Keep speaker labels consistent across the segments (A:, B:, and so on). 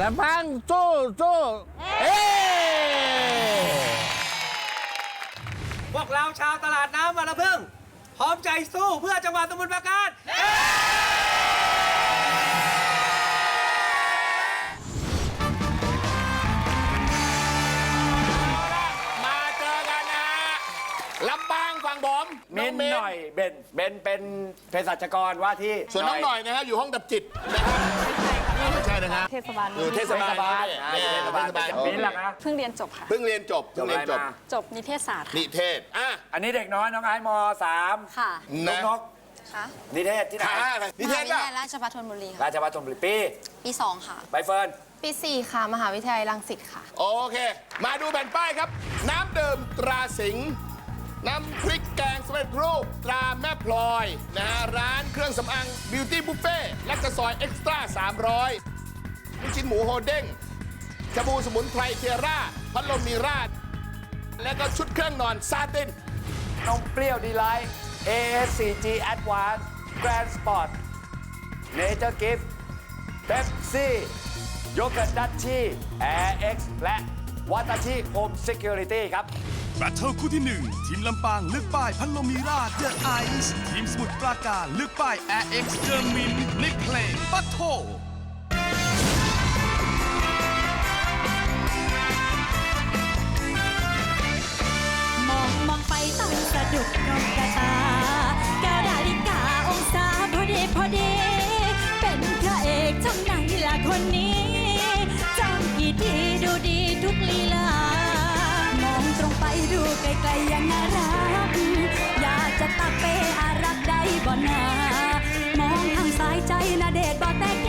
A: ลำพังสู้สู้เอ้ย
B: พวกเราชาวตลาดน้ำมาละพึ่ง พร้อมใจสู้เพื่อจังหวัดสมุทรปราการ
A: มาเจอกันนะฮะลำปางฝั่งผม
C: เมนหน่อยเบนเบนเป็นเภสัชกรว่าที่
A: ส่วนน้องหน่อยนะฮะอยู่ห้องดับจิตนะฮะ ไม่ใช่นะฮะ
D: เทศบาล
A: อยู่เทศบาล
C: เทศบาล
A: เทศบาล
C: เบนล่ะคะ
D: เพิ่งเรียนจบค่ะ
A: เพิ่งเรียนจบ
C: จ
A: เพิ่
C: บ
A: ง
C: อะ
A: เรีย
C: ไร
A: นจบ
C: มา
D: จบนิเทศศาสตร์ค่ะ
A: นิเทศอะ
C: อันนี้เด็กน้อยน้องไอ้มสาม
E: ค่ะ
C: นก
A: นะ
C: นก
E: ค่ะ
C: นิเทศที่ไหน
A: ขาอะไรนิเทศ
E: มหาวิท
A: ป่ะ
E: ยาลัยราชภัฏธนบุรีค่ะ
C: ราชวัฒน์ธนบุรีปี
E: ปีสองค่ะ
C: ใบเฟิร์น
E: ปีสี่ค่ะ มหาวิทยาลัยรังสิตค่ะ
A: โอเค มาดูแผ่นป้ายครับ น้ำดื่มตราสิงห์ น้ำพริกแกงสำเร็จรูปตราแม่พลอยนะฮะร้านเครื่องสำอางบิวตี้บุฟเฟ่และกระซอยเอ็กซ์ตร้า300ลูกชิ้นหมูโฮเด้งชาบูสมุนไพรเทียร่าพัดลมมีราด และก็ชุดเครื่องนอนซาติน
C: นมเปรี้ยวดีไลท์ ASCG Advance Grand Sport Nature Gift Pepsi โยเกิร์ตดัชชี่ Air X และวัตชิ Home Security ครับ
F: แบทเทิลคู่ที่ 1 ทีมลำปางเลือกป้ายพันโลมีราเดอะไอซ์ทีมสมุทรปราการเลือกป้าย Air X เอ็กซ์เจอร์มินในเพลงปัทโท
G: มองมองไปต้องสะดุดนกกระตาแก้วนาฬิกาองศาพอดีพอดี เป็นพระเอกช่างไหนล่ะคนนี้จ้องกี่ทีดูดีทุกลีลา ไปดูไกลๆยังน่ารัก อยากจะตะเปอารักได้บ่นา มองทางสายใจนาเดชบ่แตก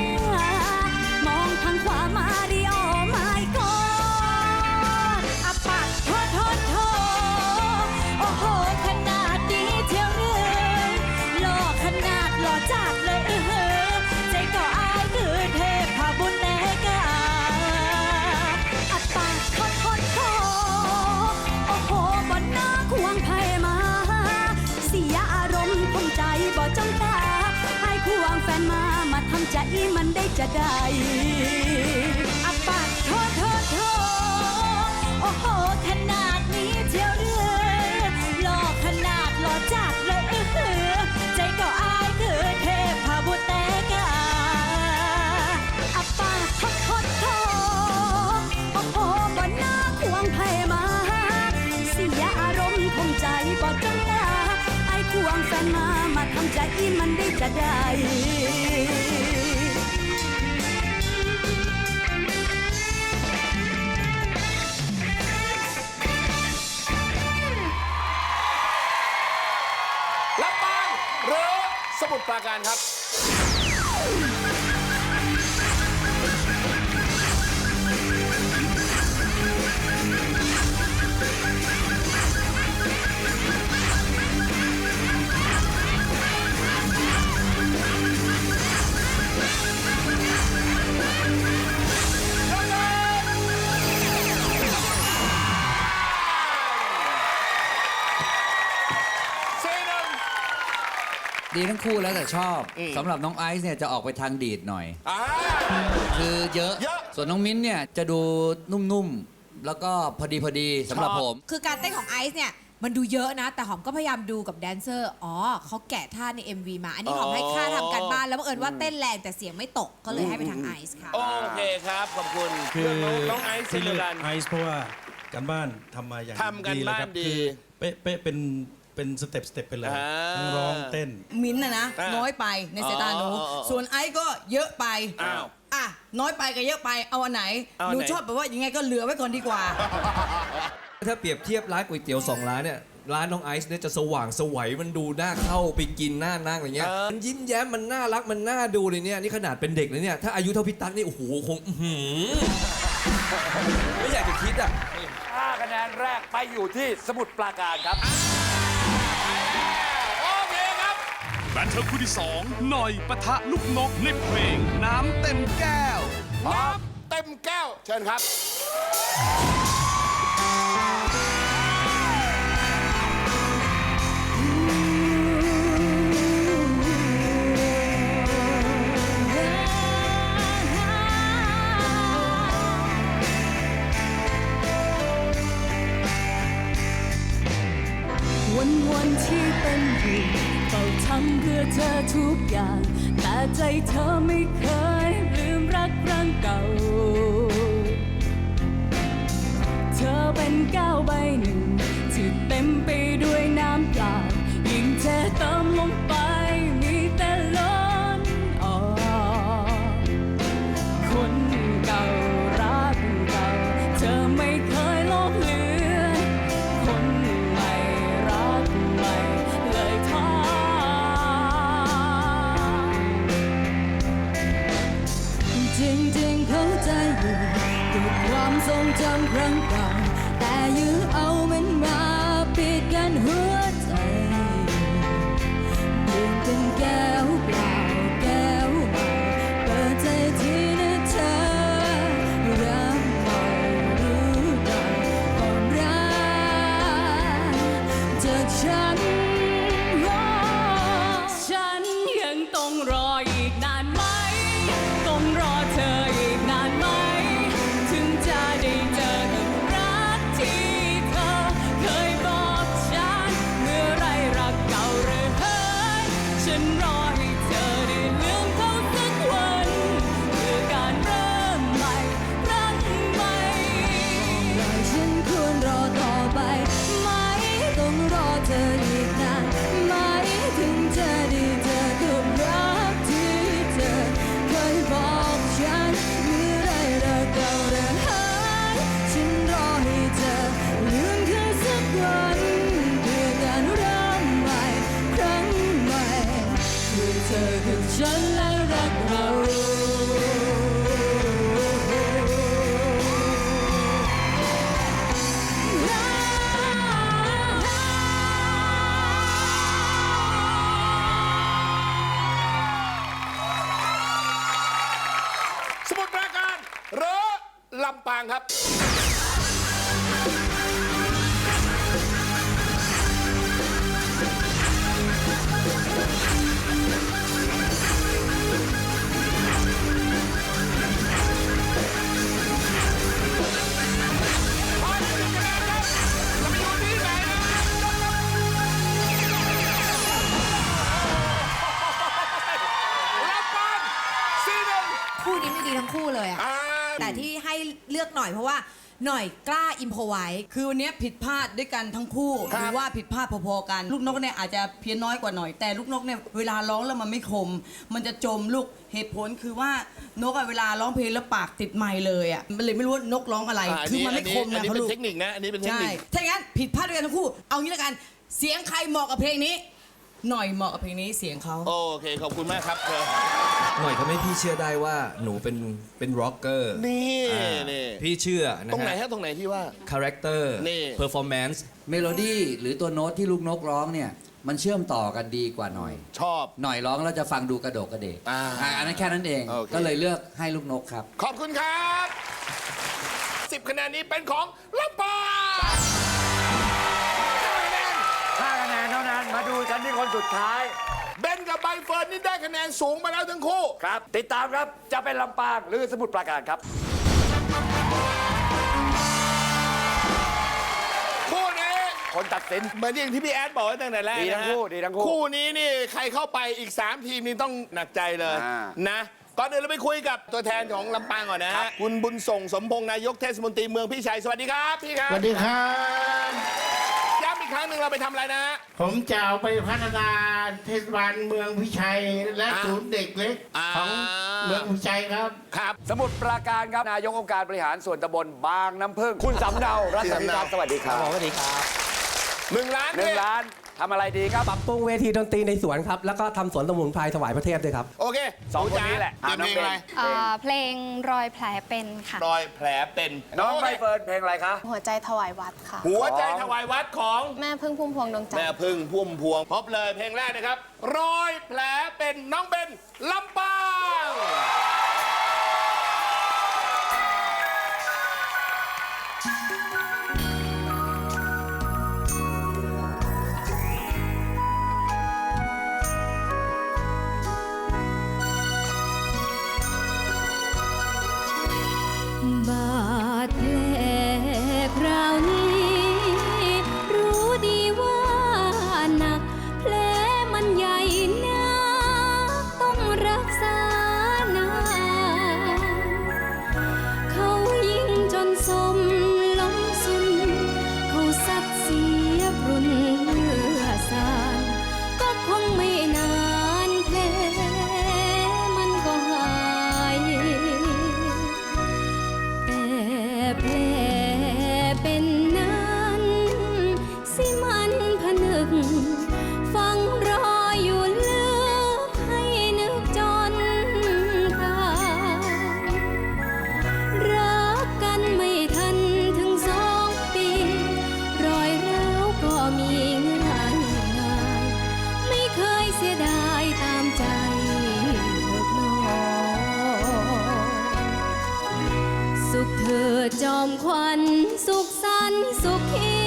G: มัน สมุทรปรา
A: การครับ
H: ดีทั้งคู่แล้วแต่ชอบสำหรับน้องไอซ์เนี่ยจะออกไปทางดีดหน่อย
A: อ่า
H: คือเยอะ
A: เยอะ
H: ส่วนน้องมิ้นท์เนี่ยจะดูนุ่มๆ แล้วก็พอดีพอดีสำหรับ
A: ชอบ
H: ผม
I: คือการเต้นของไอซ์เนี่ย มันดูเยอะนะ แต่หอมก็พยายามดูกับแดนเซอร์ อ๋อเขาแกะท่าใน MV มา อันนี้หอมให้ค่าทำการบ้าน แล้วบังเอิญว่าเต้นแรงแต่เสียงไม่ตกก็เลยให้ไปทางไอซ์ค่ะ
A: โอเคครับ ขอบคุณ
J: คือ
A: น้องน้องไอซ์เช่นเดียวกัน
J: ไอซ์เพราะว่าการบ้านทำมาอย่าง
A: ทำการ
J: เลย
A: บ้าน
J: ครับ
A: ดี
J: คือเป๊ะเป๊ะเป็น เป็นสเต็ปสเต็ปไปเลย
A: อ่า
J: ทั้งร้องเต้น
K: มิ้นท์นะนะ
A: อ่า
K: น้อยไปในสายตาหนู
A: อ๋ออ๋ออ๋อ
K: ส่วนไอซ์ก็เยอะไป
A: อ้าว
K: อะน้อยไปกับเยอะไปเอาอันไหน
A: เอาอัน
K: หนู
A: ไหน
K: ชอบแบบว่ายังไงก็เหลือไว้ก่อนดีกว่า
L: ถ้าเปรียบเทียบร้านก๋วยเตี๋ยวสองร้านเนี่ยร้านน้องไอซ์เนี่ยจะสว่างสวัยมันดูน่าเข้าไปกินน่านั่งอะไรเงี้ยมันยิ้มแย้มมันน่ารักมันน่าดูเลยเนี่ยนี่ขนาดเป็นเด็กเลยเนี่ยถ้าอายุเท่าพี่ตั๊กนี่โอ้โหคงอื้อหือไม่อยากจะคิดอะ
C: 5คะแนนแรกไปอยู่ที่สมุทรปราการครับ
F: แบทเทิลคู่ที่ 2 หน่อยปะทะลูกนกในเพลงน้ำเต็มแก้ว
A: น้ำเต็มแก้ว เชิญครับ
M: เป็นอยู่เฝ้าทำเพื่อเธอทุกอย่าง แต่ใจเธอไม่เคยลืมรักรังเก่า เธอเป็นก้าวใบหนึ่งที่เต็มไปด้วยน้ำเปล่ายิ่งเธอเติมลงไป ทรงจำครั้งเก่าแต่ยื้อเอามันมาปิดกันหัวใจเปลี่ยนเป็นแก้ ยฉั งครับลำ
A: ปางสี่หนึ่ง
I: คู่นี้ไม่ดีทั้งคู่เลยอะ
A: อ่า
K: แต่ที่ให้เลือกหน่อยเพราะว่าหน่อยกล้าอิมพอไว้ คือวันนี้ผิดพลาดด้วยกันทั้งคู่
A: ครับ
K: หรือว่าผิดพลาดพอๆกัน ลูกนกเนี่ยอาจจะเพี้ยนน้อยกว่าหน่อย แต่ลูกนกเนี่ยเวลาร้องแล้วมันไม่คม มันจะจมลูกเหตุผลคือว่านกอะเวลาร้องเพลงแล้วปากติดไมค์เลยอะมันเลยไม่รู้ว่านกร้องอะไราคือมันไม่คม
A: อั
K: นะ
A: นี้
K: เขา
A: เป็น
K: ลูก
A: เทคนิคนะอันนี้เป็นเทค
K: ใช่
A: นิค
K: ถ้าอย่างนั้นผิดพลาดด้วยกันทั้งคู่ เอางี้แล้วกัน เสียงใครเหมาะกับเพลงนี้ หน่อยเหมาะกับเพลงนี้เสียงเขา
A: โอเค ขอบคุณมากครับเธอ
L: หน่อยทำให้พี่เชื่อได้ว่าหนูเป็นเป็นร็อกเกอร์
A: นี่
L: อ่า
A: นี่
L: พี่เชื่อนะ
A: ตรงไหน
L: ฮะ
A: ฮะตรงไหนที่ว่า
L: คาแรคเตอร์
A: นี่
L: เพอร์ฟอร์แมนซ์
H: เมโลดี้หรือตัวโน้ตที่ลูกนกร้องเนี่ย มันเชื่อมต่อกันดีกว่าหน่อย
A: ชอบ
H: หน่อยร้องแล้วจะฟังดูกระโดกกระเดก
A: อ่า
H: อ่าอันนั้นแค่นั้นเอง
A: โอเค
H: ก็เลยเลือกให้ลูกนกครับ
A: ขอบคุณครับสิบคะแนนนี้เป็นของลำปางา
C: นั้นมาดูกันที่คนสุดท้าย
A: เบนกับใบเฟิร์นนี่ได้คะแนนสูงมาแล้วทั้งคู่
C: ครับ ติดตามครับจะเป็นลำปางหรือสมุทรปราการครับ
A: คู่นี้
C: คนตัดสิน
A: เหมือนอย่างที่พี่แอดบอกไว้ตั้งแต่แรก
C: ดีทั้ง
A: นะฮะ
C: คู่ดีทั้งคู่
A: คู่นี้นี่ใครเข้าไปอีก 3 ทีมนี่ต้องหนักใจเลย
C: อ่า
A: นะ ก่อนอื่นเราไปคุยกับตัวแทนของลำปางก่อนนะฮะคุณบุญส่งสมพงษ์นายกเทศมนตรีเมืองพี่ชัยสวัสดีครับพี่ครับ
N: สวัสดีครับ
A: ย้ำอีก ครั้งหนึ่งเราไปทำอะไรนะฮะ
N: ผมจะเอาไปพัฒนาเทศบาลเมืองพิชัย และ
A: อ่า
N: ศูนย์เด็กเล็ก
A: อ่า
N: ของเมืองพิชัยครับ
A: ครับ
C: สมุทรปราการครับ นายกองค์การบริหารส่วนตำบลบางน้ำพึ่ง คุณสำเนา รัศมีครับสวัสดีครับ
B: สวัสดีครับ
A: หนึ่งล้าน
C: หนึ่ง
A: เนี่ย
C: ล้าน ทำอะไรดีครับ
B: ปรับปรุงเวทีดนตรีในสวนครับ แล้วก็ทำสวนสมุนไพรถวายพระเทพด้วยครับ
A: โอเค
C: สองคนนี้แหละ
A: เตรียมเพลงอะไร
D: อ่าเพลงรอยแผลเป็นค่ะ
A: รอยแผลเป็น
C: น้อง
A: โเค
C: ใบเฟิร์นเพลงอะไรคะ
D: หัวใจถวายวัดค่ะ
A: หัวใจถวายวัดของ
D: แม่พึ่งพุ่มพวงดวงจันท
A: แม่
D: ร์
A: พึ่งพุ่มพวงพบเลยเพลงแรกนะครับ รอยแผลเป็นน้องเบ
O: นลำปาง จอมควันสุขสันต์สุขี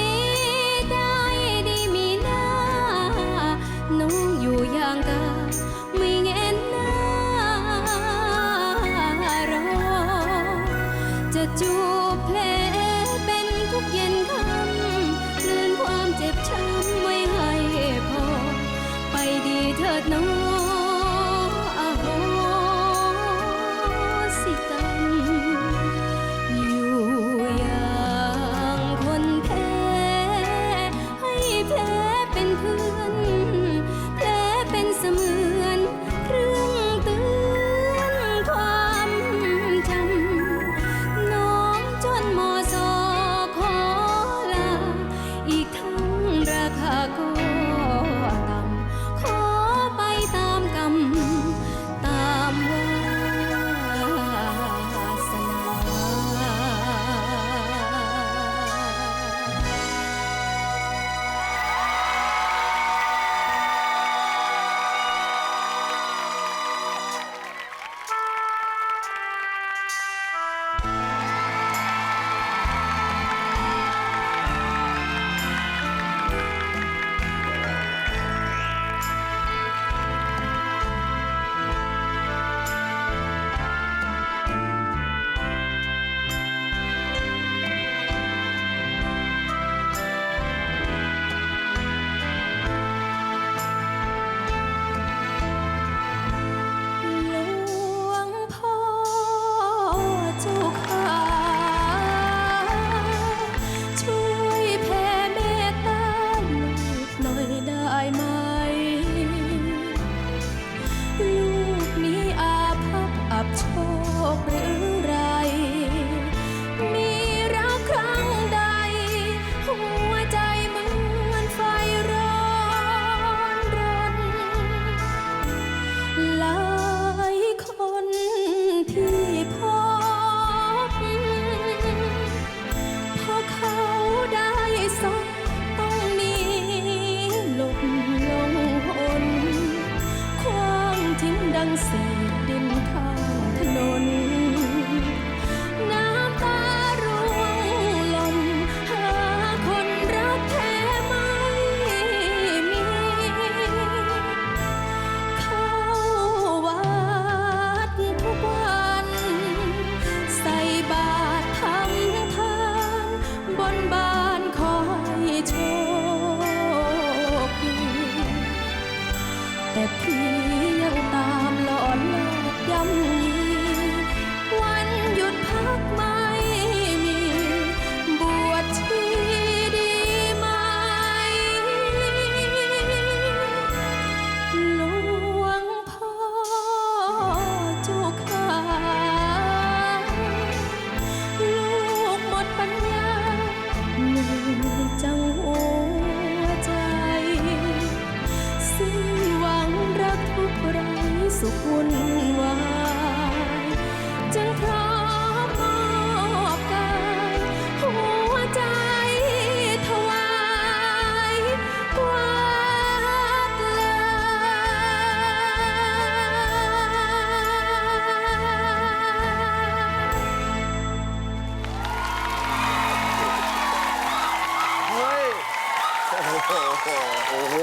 A: โอ้โห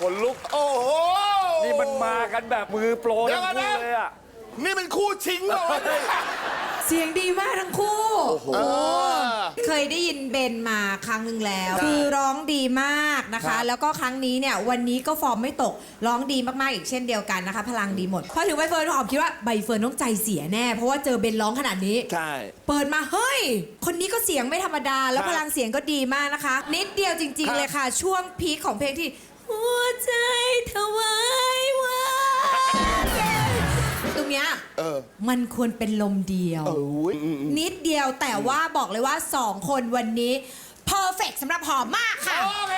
C: คนลุก
A: โอ้โห
C: นี่มันมากันแบบมือโปร
A: เดี๋
C: ทั้
A: ยว
C: ง
A: ก่อน
C: คู่
A: นะ
C: เลยอะ
A: นี่เป็นคู่ชิงเหรอวะ เนี่ย
I: เสียงดีมากทั้งคู่
A: เออ
I: เคยได้ยินเบนมาครั้งหนึ่งแล้วคือร้องดีมากนะ
A: ครั
I: คะ
A: บ
I: แล้วก็ครั้งนี้เนี่ยวันนี้ก็ฟอร์มไม่ตกร้องดีมากๆอีกเช่นเดียวกันนะคะ พลังดีหมดพอถึงใบเฟิร์นหอมคิดว่าใบเฟิร์นต้องใจเสียแน่ เพราะว่าเจอเบนร้องขนาดนี้
A: ใช่
I: เปิดมาเฮ้ย คนนี้ก็เสียงไม่ธรรมดา แล้ว
A: ครับ
I: พลังเสียงก็ดีมากนะคะ นิดเดียวจริง
A: ครั
I: ๆ
A: บ
I: เลยค่ะ ช่วงพีคของเพลงที่ หัวใจถวายว่าตรง เนี้ย
A: เออ
I: มันควรเป็นลมเดียว
A: โอ้ยอืมอืม
I: นิดเดียวแต่ว่าบอกเลยว่า2คนวันนี้ perfect สำหรับหอมมากค่ะ
A: โอเค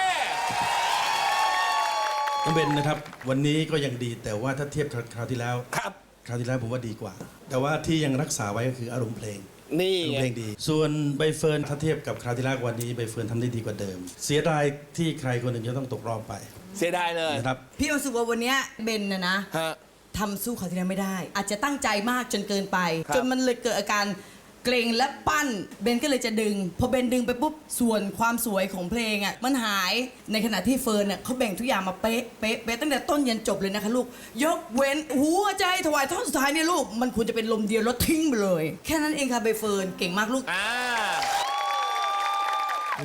J: น้องเบนนะครับ วันนี้ก็ยังดีแต่ว่าถ้าเทียบกับคราวที่แล้ว
A: ครับ
J: คราวที่แล้วผมว่าดีกว่า แต่ว่าที่ยังรักษาไว้ก็คืออารมณ์เพลง
A: นี่
J: อารมณ์
A: ไง
J: เพลงดี ส่วนใบเฟิร์นถ้าเทียบกับคราวที่แล้ววันนี้ใบเฟิร์นทำได้ดีกว่าเดิม เสียดายที่ใครคนหนึ่งจะต้องตกรอบไป
A: เสียดายเลย
J: นะครับ
K: พี่รู้สึกว่าวันเนี้ยเบนนะนะ
A: ฮะ
K: ทำสู้เขาวที่แล้วไม่ได้ อาจจะตั้งใจมากจนเกินไป
A: ครับ
K: จนมันเลยเกิดอาการเกรงและปั้นเบนก็เลยจะดึง พอเบนดึงไปปุ๊บส่วนความสวยของเพลงอะมันหายในขณะที่เฟิร์นเนี่ยเขาแบ่งทุกอย่างมาเป๊ะเป๊ะเป๊ะตั้งแต่ต้นยันจบเลยนะคะลูก ยกเว้นหัวใจถวายท่อนสุดท้ายเนี่ยลูก มันควรจะเป็นลมเดียวแล้วทิ้งไปเลย แค่นั้นเองค่ะใบเฟิร์นเก่งมากลูก
A: อ่า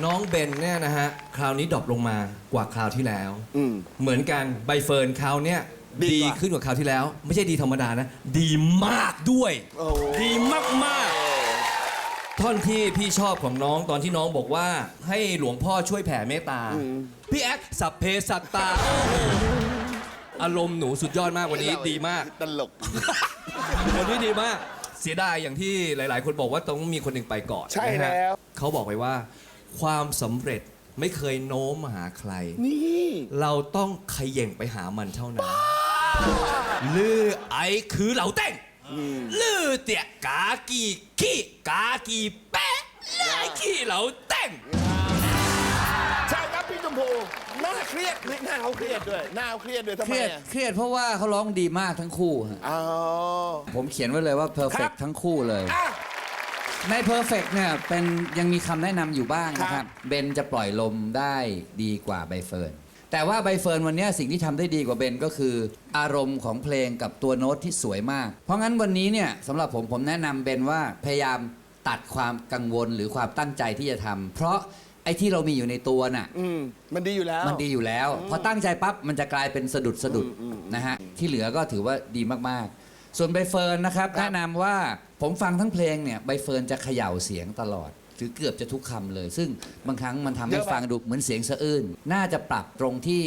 L: น้องเบนเนี่ยนะฮะ คราวนี้ดรอปลงมากว่าคราวที่แล้ว
A: อืม
L: เหมือนกันใบเฟิร์นคราวเนี้ย
A: ดีกว่า
L: ดีขึ้นกว่าคราวที่แล้ว ไม่ใช่ดีธรรมดานะ ดีมากด้วย
A: โอ้
L: ดีมากๆท่อนที่พี่ชอบของน้องตอนที่น้องบอกว่า ให้หลวงพ่อช่วยแผ่เมตตา พี่แอ๊กสัพเพสัตตาโอ้โหอารมณ์หนูสุดยอดมากวันนี้ดีมาก
A: ตลก
L: วันนี้ดีมาก เสียดายอย่างที่หลาย ๆ คนบอกว่าต้องมีคนหนึ่งไปก่อน
A: ใช่
L: นะฮะ
A: แล้ว
L: เขาบอกไปว่า ความสำเร็จไม่เคยโน้มมาหาใคร
A: นี่
L: เราต้องขย่งไปหามันเท่านั้น ลือไอคือเหล่าเต้งลือเตี่ยกากีขี้กากีแปะลือขี้เหล่าเต้ง
A: ใช่ครับพี่ชมพูหน้าเครียดหน้าเขาเครียดด้วยหน้าเขาเครียดด้วยทำ
H: เค
A: ไม
H: รียด
A: อะ
H: เครียดเพราะว่าเขาร้องดีมากทั้งคู่ฮะ
A: อ๋อ
H: ผมเขียนไว้เลยว่า
A: ครั
H: perfect
A: บ
H: ทั้งคู่เลย
A: อะ
H: ใน perfect เนี่ยเป็นยังมีคำแนะนำอยู่บ้างนะค
A: ครั
H: รับ
A: บ
H: เบนจะปล่อยลมได้ดีกว่าใบเฟิร์น แต่ว่าใบเฟิร์นวันเนี้ยสิ่งที่ทำได้ดีกว่าเบนก็คือ อารมณ์ของเพลงกับตัวโน้ตที่สวยมาก เพราะงั้นวันนี้เนี่ยสำหรับผมผมแนะนำเบนว่าพยายามตัดความกังวลหรือความตั้งใจที่จะทำเพราะไอ้ที่เรามีอยู่ในตัวน่ะ
A: อืมมันดีอยู่แล้ว
H: มันดีอยู่แล้ว พอตั้งใจปั๊บ มันจะกลายเป็นสะดุดสะดุดนะฮะ ที่เหลือก็ถือว่าดีมาก ๆ ส่วนใบเฟิร์นนะครับ แนะนำว่าผมฟังทั้งเพลงเนี่ย ใบเฟิร์นจะเขย่าเสียงตลอด หรือเกือบจะทุกคำเลย ซึ่งบางครั้งมันทำให้
A: เยอะไป
H: ฟังดูเหมือนเสียงสะอื้นน่าจะปรับตรงที่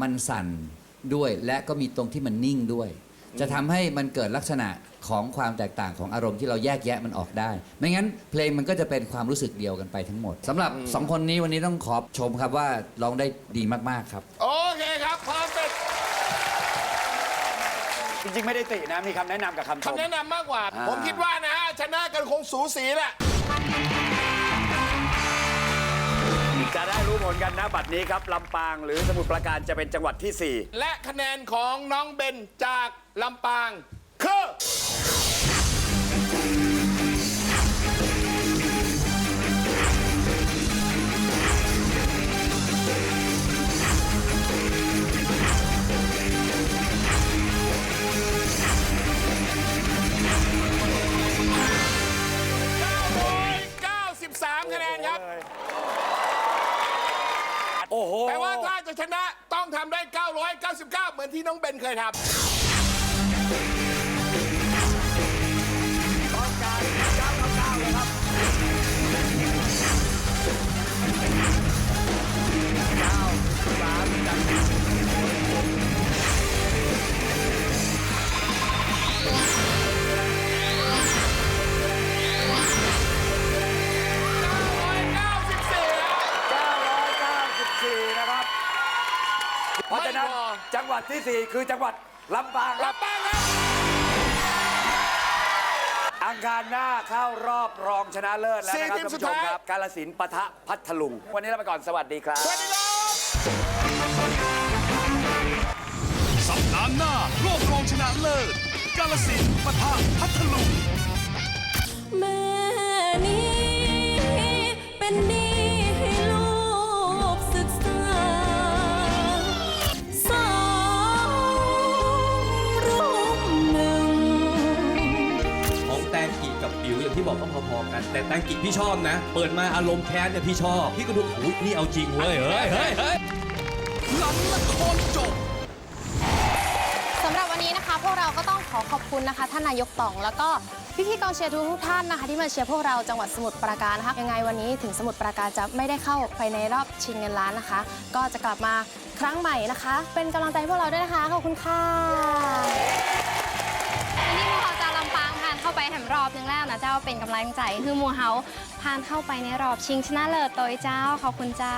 H: มันสั่นด้วย และก็มีตรงที่มันนิ่งด้วย จะทำให้มันเกิดลักษณะของความแตกต่างของอารมณ์ที่เราแยกแยะมันออกได้ ไม่งั้นเพลงมันก็จะเป็นความรู้สึกเดียวกันไปทั้งหมดสำหรับสองคนนี้วันนี้ต้องขอชมครับว่าร้องได้ดีมากๆครับ
A: โอเคครับพอเสร็จ
C: จริงๆ ไม่ได้ตินะ มีคำแนะนำกับคำชม
A: คำแนะนำมากกว่า
C: อ่า
A: ผมคิดว่านะฮะชนะกันคงสูสีแหละ
C: จะได้รู้ผลกันนะบัดนี้ครับลำปางหรือสมุทรปราการจะเป็นจังหวัดที่
A: และคะแนนของน้องเบนจากลำปางคือ
C: โอ้โห
A: แปลว่าถ้าจะชนะต้องทำได้ 999 เหมือนที่น้องเบนเคยทำ
C: จังหวัดที่ 4 คือจังหวัดลำปางครับ
A: ลำปางครับ
C: อังคารหน้าเข้ารอบรองชนะเลิศแล้วนะครับ
A: สี่ทีม
C: ท่าน
A: สุด
C: ผู้ชม
A: ท้าย
C: ครับ กาลสินธุ์ปะทะพัทลุง วันนี้เราไปก่อนสวัสดีครับ
A: สวัสดีครับ
F: สัปดาห์หน้ารอบรองชนะเลิศ กาลสินธุ์ปะทะพัทลุง
O: แม่นี้เป็นหนี้ให้ลู
L: บองที่บอกก็พอๆกัน แต่แตงกิพี่ชอบนะ เปิดมาอารมณ์แค้นเนี่ยพี่ชอบ พี่ก็ดูอุ้ยนี่เอาจริงเว้ยเฮ้ยเฮ้ยเฮ้ย
F: หลังละครจบ
E: สำหรับวันนี้นะคะ พวกเราก็ต้องขอขอบคุณนะคะ ท่านนายกต่อง แล้วก็พี่ๆกองเชียร์ทุกท่านนะคะ ที่มาเชียร์พวกเราจังหวัดสมุทรปราการนะคะยังไงวันนี้ถึงสมุทรปราการจะไม่ได้เข้าไปในรอบชิงเงินล้านนะคะ ก็จะกลับมาครั้งใหม่นะคะ เป็นกำลังใจให้พวกเราด้วยนะคะขอบคุณค่ะ รอบหนึงแล้วนะเจ้าเป็นกำลังใจคือมัวเฮาผ่านเข้าไปในรอบชิงชนะเลิศโดยเจ้าขอบคุณเจ้า